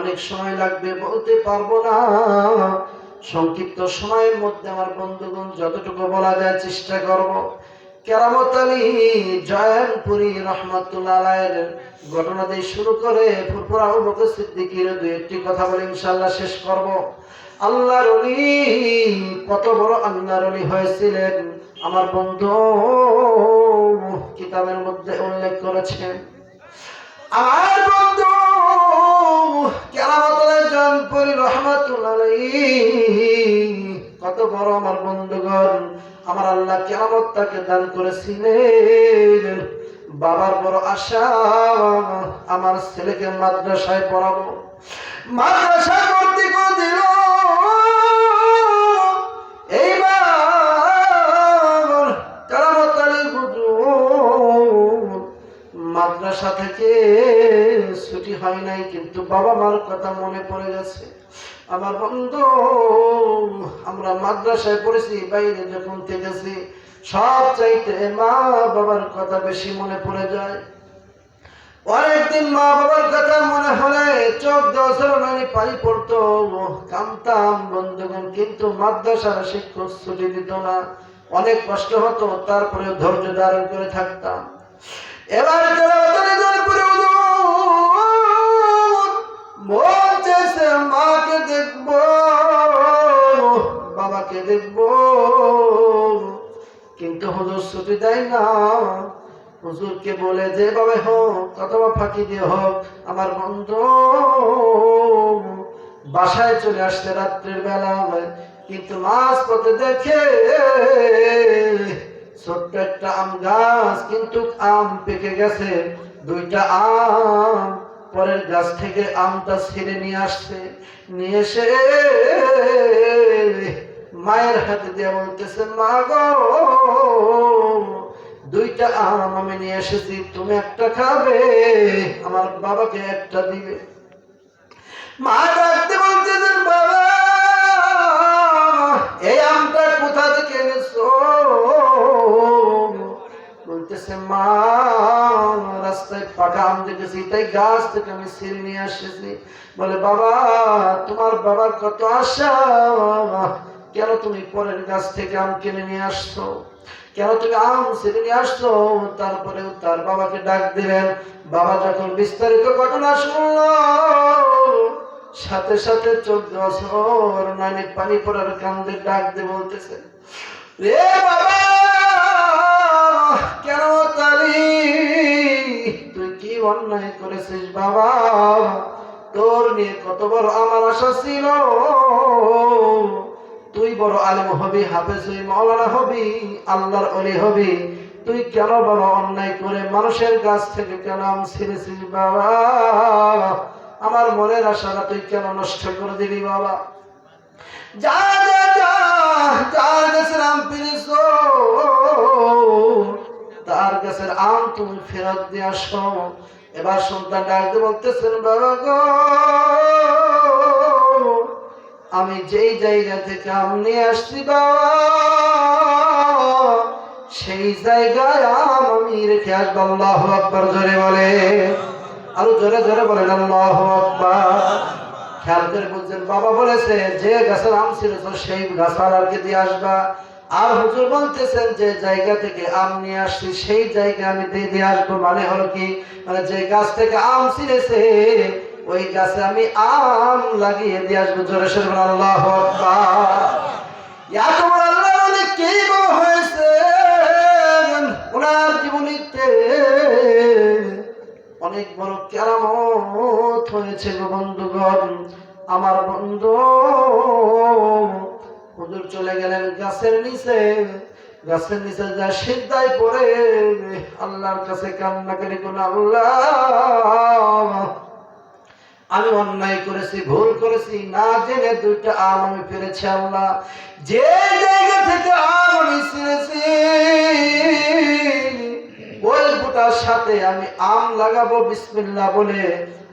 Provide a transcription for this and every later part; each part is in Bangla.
অনেক সময় লাগবে, বলতে পারব না। সংক্ষিপ্ত সময়ের মধ্যে আমার বন্ধুগণ, যতটুকু বলা যায় চেষ্টা করব। কেরামত আলী জয়নপুরি রহমতুল্লাহ ঘটনা দিয়ে শুরু করে ফুরফুরা বকর সিদ্দিকীর দুই একটি কথা বলে ইনশাআল্লাহ শেষ করব। আল্লাহর অলি, কত বড় আল্লাহর অলি হয়েছিলেন। আমার বন্ধু কিতাবের মধ্যে উল্লেখ করেছেন। আমার বন্ধু রহমতুল্লাহ কত বড় আমার বন্ধুগণ, আমার আল্লাহ কেমত তাকে দান করেছিলেন। বাবার বড় আশা, আমার ছেলেকে মাদ্রাসায় পড়াবো। মাদ্রাসায় ভর্তি করে দিল। কেরামত মাদ্রাসা থেকে ছুটি হয় নাই, কিন্তু বাবা মার কথা মনে পড়ে গেছে। আমার বন্ধু, আমরা মাদ্রাসায় পড়েছি, বাইরে যখন থেকেছি, সব চাইতে মা বাবার কথা বেশি মনে পড়ে যায়। অনেকদিন মা বাবার কথা মনে হলে চোখ পানি পড়তো কামতাম বন্ধুগণ, কিন্তু মাদ্রাসার শিক্ষক ছুটি দিত না। অনেক কষ্ট হতো, তারপরে ধৈর্য ধারণ করে থাকতাম। এবার মন চেয়েছে মাকে দেখব, বাবাকে দেখব। কিন্তু হুজুর ছুটি দেয় না। হুজুরকে বলে যেভাবে হোক অথবা ফাঁকি দিয়ে হোক, আমার বন্ধু। বাসায় চলে আসছে রাত্রের বেলা কিন্তু মাছ পথে দেখে ছোট্ট একটা আম গাছ, কিন্তু আম পেকে গেছে, দুইটা আম। পরের গাছ থেকে আমটা ছিঁড়ে নিয়ে আসছে। নিয়ে এসে মায়ের হাতে দিয়ে বলতেছে, মা গো, দুইটা আম আমি নিয়ে এসেছি, তুমি একটা খাবে, আমার বাবাকে একটা দিবে। মা ডাকতে বলতেছেন, বাবা, এই আমটা কোথা থেকে এনেছো? বলতেছে, মা রাস্তায় পাকা আম দেখেছি, তাই গাছ থেকে আমি ছিঁড়ে নিয়ে আসেছি। বলে, বাবা, তোমার বাবার কত আশা। কেন তুমি পরের গাছ থেকে আম কিনে নিয়ে আসছো? কেন তুমি আম ছিঁড়ে নিয়ে আসছো? তারপরে তার বাবাকে ডাক দিলেন। বাবা যখন বিস্তারিত ঘটনা শুনলো, সাথে সাথে চোদ্দ বছর নানি পানি পড়ার কান্দে ডাক দিয়ে বলতেছে রে বাবা অন্যায় করেছিস বাবা তোর নিয়ে কত বড় আমার আশা ছিল তুই বড় আলিম হবি হাফেজ হবি মাওলানা হবি আল্লাহর অলি হবি তুই কেন বড় অন্যায় করে মানুষের কাছ থেকে কেন আম ছিঁড়েছিস বাবা আমার মনের আশাটা তুই কেন নষ্ট করে দিবি বাবা যা যা যা যার গাছের আম পেরেছ তার গাছের আম তুমি ফেরত দিয়ে আসো। এবার সন্তান ডাকতে বলতেছেন, বাবা আমি যেই জায়গা থেকে আম নিয়ে আসছি সেই জায়গায় আম আমি রেখে আসব। আল্লাহ আকবর, জোরে বলে। আরও জোরে জোরে বলেন, আল্লাহ আকবার। খেয়াল করে বলছেন বাবা বলেছে, যে গাছের আম ছিল তো সেই গাছ আলারকে দিয়ে আসবা? আর হুজুর বলতেছেন যে জায়গা থেকে আম নিয়ে আসছি, সেই জায়গা আমি দিয়ে দিয়ে আসব। মানে হলো কি? মানে যে গাছ থেকে আম ছিঁড়েছে, ওই গাছে আমি আম লাগিয়ে দিয়ে আসব। জোরে আল্লাহ হয়েছে? ওনার জীবনীতে অনেক বড় কেরামত হয়েছে গো বন্ধুগণ। আমার বন্ধু হুজুর চলে গেলেন গাছের নিচে গাছের নিচে যা সিদ্ধায় পড়ে, আল্লাহর কাছে কান্না করে কোন আল্লাহ। আমি অন্যায় করেছি, ভুল করেছি, না জেনে দুইটা আম আমি ফেলেছি আল্লাহ। যে জায়গা থেকে আম আমি ছিঁড়েছি, ওই বুটার সাথে আমি আম লাগাবো, বিসমিল্লাহ বলে।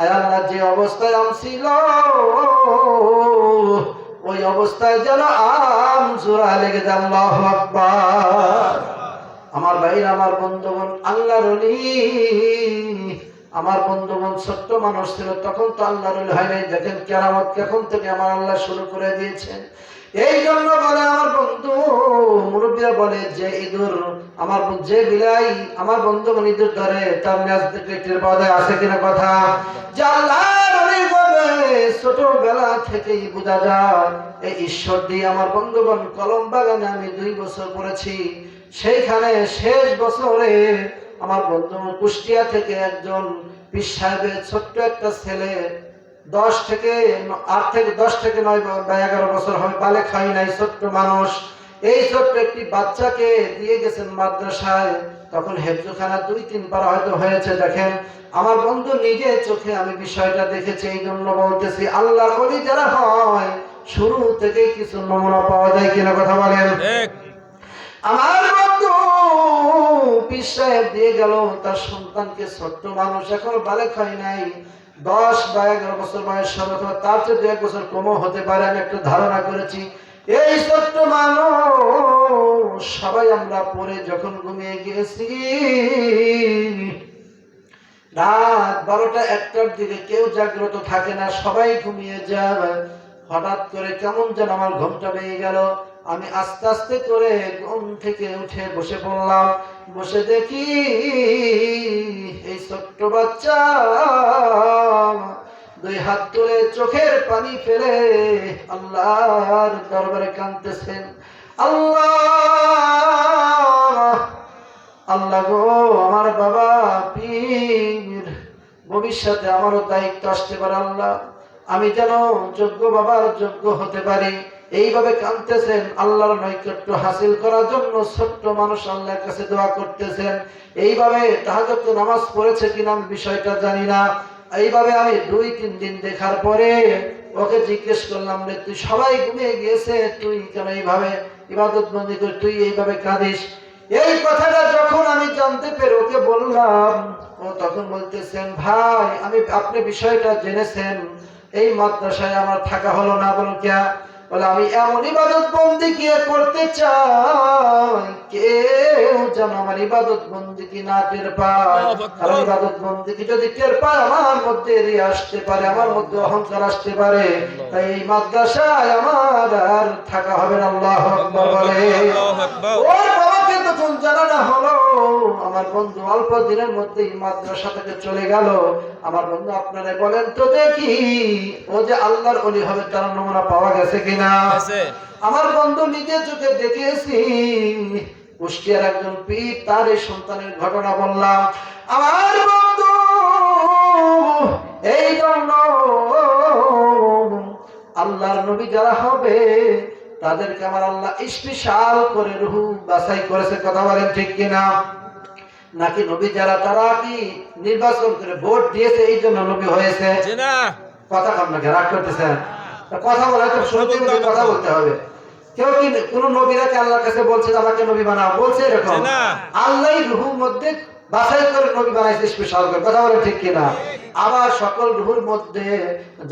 আল্লাহ, যে অবস্থায় আম ছিল ওই অবস্থায় যেন আম জোড়া লেগে আল্লাহু আকবার। আমার ভাইরা, আমার বন্ধুগণ, আল্লাহর আমার বন্ধুগণ, ছোট্ট মানুষ ছিল, তখন তো আল্লাহর হয় নাই। দেখেন কেরামত কখন থেকে আমার আল্লাহ শুরু করে দিয়েছেন। এই জন্য বলে আমার বন্ধু, মুরব্বীরা বলে, যে ইঁদুর, আমার যে বিলাই, আমার বন্ধুগণ ইঁদুর ধরে, তার ম্যাচ যায়, আছে কিনা কথা? যে বলে ছোটবেলা থেকেই বোঝা যায়, এই ঈশ্বর দিয়ে আমার বন্ধুগণ কলম বাগানে আমি দুই বছর পড়েছি। সেইখানে শেষ বছরে আমার বন্ধুগণ কুষ্টিয়া থেকে একজন পীর সাহেবের ছোট্ট একটা ছেলে, দশ থেকে আট থেকে দশ থেকে নয় বা- এগারো বছর হবে বালে খাই নাই, ছোট্ট মানুষ। এই ছোট্ট একটি বাচ্চাকে দিয়ে গেছেন মাদ্রাসায়। তখন হেফজোখানা দুই তিন পারা হয়তো হয়েছে দেখেন। আমার বন্ধু নিজে চোখে আমি বিষয়টা দেখেছি এই জন্য বলতেছি আল্লাহ বলি যারা হয় শুরু থেকে কিছু নমুনা পাওয়া যায় কিনা কথা বলেন। আমার বন্ধু সাহেব দিয়ে গেল তার সন্তানকে ছোট্ট মানুষ এখন বালে খাই নাই। দশ বা এগারো বছর বয়স হবে তার চেয়ে দু এক বছর কমও হতে পারে আমি একটা ধারণা করেছি। এই ছোট্ট মানুষ, সবাই আমরা পরে যখন ঘুমিয়ে গিয়েছি। রাত বারোটা একটার দিকে কেউ জাগ্রত থাকে না, সবাই ঘুমিয়ে যায়। হঠাৎ করে কেমন যেন আমার ঘুমটা ভেঙে গেল। আমি আস্তে আস্তে করে ঘুম থেকে উঠে বসে পড়লাম। বসে দেখি এই ছোট্ট বাচ্চা হাত তুলে চোখের পানি ফেলে আল্লাহর দরবারে কাঁদতেছেন। আল্লাহ আল্লাহ গো, আমার বাবা পীর, ভবিষ্যতে আমারও দায়িত্ব আসতে পারে আল্লাহ। আমি যেন যোগ্য বাবার যোগ্য হতে পারি। এইভাবে কাঁদতেছেন, আল্লাহর নৈকট্য হাসিল করার জন্য ছোট্ট মানুষ আল্লাহর কাছে দোয়া করতেছেন। এইভাবে তাহাজত নামাজ পড়েছে কিনা বিষয়টা জানি না। এইভাবে আমি দুই, তিন দিন দেখার পরে ওকে জিজ্ঞেস করলাম রে তুই সবাই ঘুমিয়ে গিয়েছে? তুই কেন এইভাবে ইবাদত বন্দি করে, তুই এইভাবে কাঁদিস? এই কথাটা যখন আমি জানতে পেরে ওকে বললাম, ও তখন বলতেছেন, ভাই, আমি, আপনি বিষয়টা জেনেছেন। এই মাদ্রাসায় আমার থাকা হলো না বলো কে? বলে আমি এমন ইবাদত বন্দি গিয়ে করতে চাই? কেউ যেন আমার ইবাদত বন্দি কি না টের পায়? কারণ ইবাদত বন্দি কি যদি টের পায় আমার মধ্যে এড়িয়ে আসতে পারে আমার মধ্যে অহংকার আসতে পারে। তাই এই মাদ্রাসায় আমার আর থাকা হবে না আল্লাহ বলে। ওর জানানো হলো আমার বন্ধু অল্প দিনের মধ্যেই মাদ্রাসা থেকে চলে গেল। আমার বন্ধু আপনারা বলেন তো দেখি ও যে আল্লাহর অলি হবে তার নমুনা পাওয়া গেছে কিনা? আমার বন্ধু নিজের চোখে দেখেছি কুষ্টিয়ার একজন পীর তার এই সন্তানের ঘটনা বললাম। আমার বন্ধু এই জন্য আল্লাহর নবী যারা হবে তাদেরকে আমার আল্লাহ স্পেশাল করে রুহু বাছাই করেছে কথা বলেন ঠিক কিনা? নাকি নবী যারা তারা কি নির্বাচন করে ভোট দিয়েছে এই জন্য নবী হয়েছে? কথা আপনাকে রাগ করতেছেন? কথা বলা তো শুনতে কথা। বলতে হবে। কেউ কি কোন নবীরাকে আল্লাহর কাছে বলছে আমাকে নবী বানাও? বলছে এরকম। আল্লাহ রুহুর মধ্যে বাছাই করে নবী বানাইছে স্পেশাল করে। কথা বলে ঠিক কিনা? আবার সকল রুহুর মধ্যে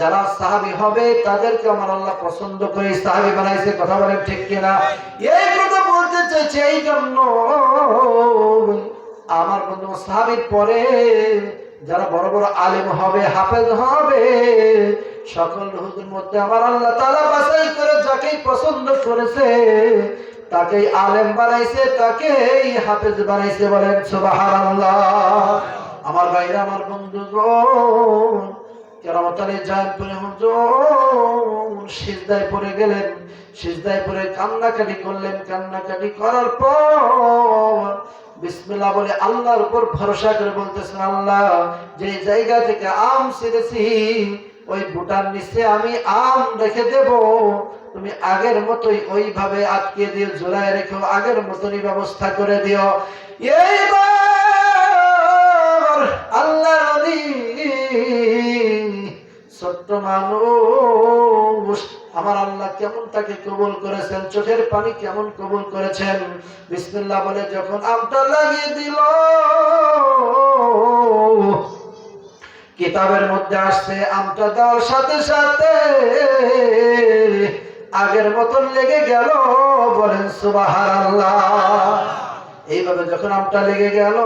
যারা সাহাবি হবে, তাদেরকে আমার আল্লাহ পছন্দ করে সাহাবি বানাইছে। কথা বলে ঠিক কিনা? এই কথা বলতে চাইছে এই জন্য আমার বন্ধু সাহাবীর পরে যারা বড় বড় আলেম হবে, হাফেজ হবে, সকল রুহুদের মধ্যে আমার আল্লাহ তাআলা বাছাই করে যাকেই পছন্দ করেছে তাকেই আলেম বানাইছে, তাকেই হাফেজ বানাইছে বলেন, সুবহানাল্লাহ। আমার ভাইরা, আমার বন্ধু সিজদায় গেলেন, সিজদায় কান্নাকাটি করলেন, কান্নাকাটি করার পর বলে আল্লাহর উপর ভরসা করে বলতেছেন, আল্লাহ যে জায়গা থেকে আম ছিঁড়েছি, ওই ভুটান নিচে আমি আম রেখে দেব তুমি আগের মতোই ওইভাবে আটকে দিয়ে জোড়ায় রেখো, আগের মতনই ব্যবস্থা করে দিও। এইবার আল্লাহ ছোট্ট মানুষ, আমার আল্লাহ কেমন তাকে কবুল করেছেন, চোখের পানি কেমন কবুল করেছেন? বিসমিল্লাহ বলে যখন আমটা লাগিয়ে দিল, কিতাবের মধ্যে আসছে, আমটা দেওয়ার সাথে সাথে আগের মতন লেগে গেল, বলেন আল্লাহ এইভাবে যখন আমটা লেগে গেল,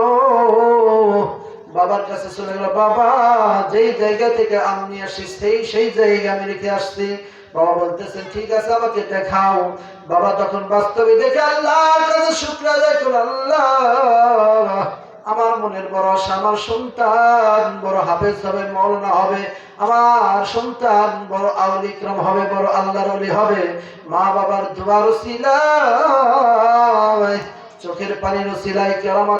বাবার কাছে চলে গেল, বাবা, যেই জায়গা থেকে আম নিয়ে আসি সেই সেই জায়গা আমি রেখে আসছি। বাবা বলতেছেন ঠিক আছে, আমাকে দেখাও। বাবা তখন বাস্তবে দেখে আল্লাহ কাছে শুক্র আদায় আল্লাহ। আমার মনের বড় আমার সন্তান, বড় হাফেজ হবে, মৌলানা হবে। আমার সন্তান বড় আউলিক্রম হবে, বড় আল্লাহর হবে। মা বাবার সিলা চোখের পানির সিলাই কেরামত